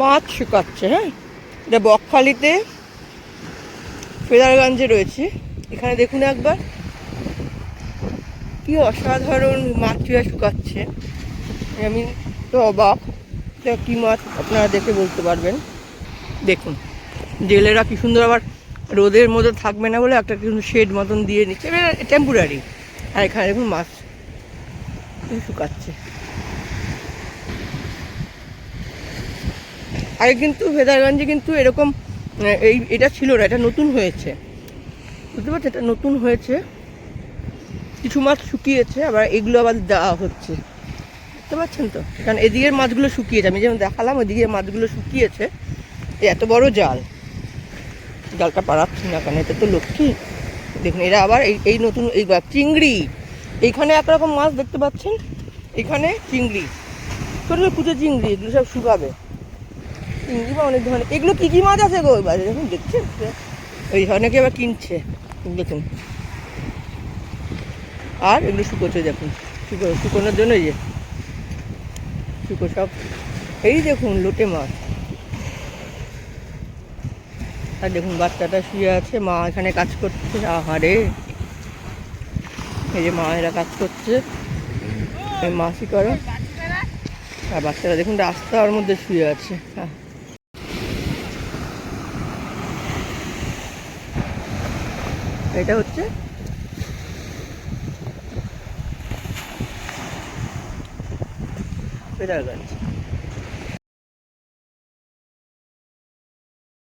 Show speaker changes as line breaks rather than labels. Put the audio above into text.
মাছ শুকাচ্ছে হ্যাঁ? এটা বকখালিতে, ফেদারগঞ্জে রয়েছে। এখানে দেখুন একবার। কি অসাধারণ মাছ মাছটা শুকাচ্ছে। আমি তো অবাক। এটা কী মাছ আপনারা দেখে বলতে পারবেন। দেখুন, জেলেরা কি সুন্দর আবার রোদের মধ্যে থাকবে না বলে একটা কিন্তু শেড মতন দিয়ে নিচ্ছে। টেম্পোরারি আর এখানে দেখুন মাছ শুকাচ্ছে। আগে কিন্তু ভেদারগঞ্জে কিন্তু এরকম এই, এটা ছিল না, এটা নতুন হয়েছে। বুঝতে পারছ এটা নতুন হয়েছে। কিছু মাছ শুকিয়েছে, আবার এগুলো আবার দেওয়া হচ্ছে। বুঝতে পারছেন তো? কারণ এদিকের মাছগুলো শুকিয়েছে। আমি যেমন দেখালাম, ওদিকের মাছগুলো শুকিয়েছে। এত বড় জাল। জালটা পাড়াচ্ছি না, কারণ এটা তো লক্ষ্মী। দেখুন, এরা আবার এই এই নতুন, এই চিংড়ি। এইখানে একরকম মাছ দেখতে পাচ্ছেন? এখানে চিংড়ি। ছোটো ছোটো কুচো চিংড়ি, এগুলো সব শুকাবে। চিংড়ি বা অনেক ধরনের। এগুলো কী কী মাছ আছে গো বাজারে দেখুন দেখছেন ওই অনেকে আবার কিনছে। দেখুন। আর এগুলো শুকোচ্ছে, দেখুন। শুকো, শুকোনোর জন্য এই যে শুকো সব। এই দেখুন, লোটে মাছ। আর দেখুন, বাচ্চাটা শুয়ে আছে। মা এখানে কাজ করছে। আহারে! এই যে মা এরা কাজ করছে। এই মাসি করে। আর বাচ্চারা দেখুন, রাস্তার মধ্যে শুয়ে আছে। হ্যাঁ এটা হচ্ছে ফেদারগঞ্জ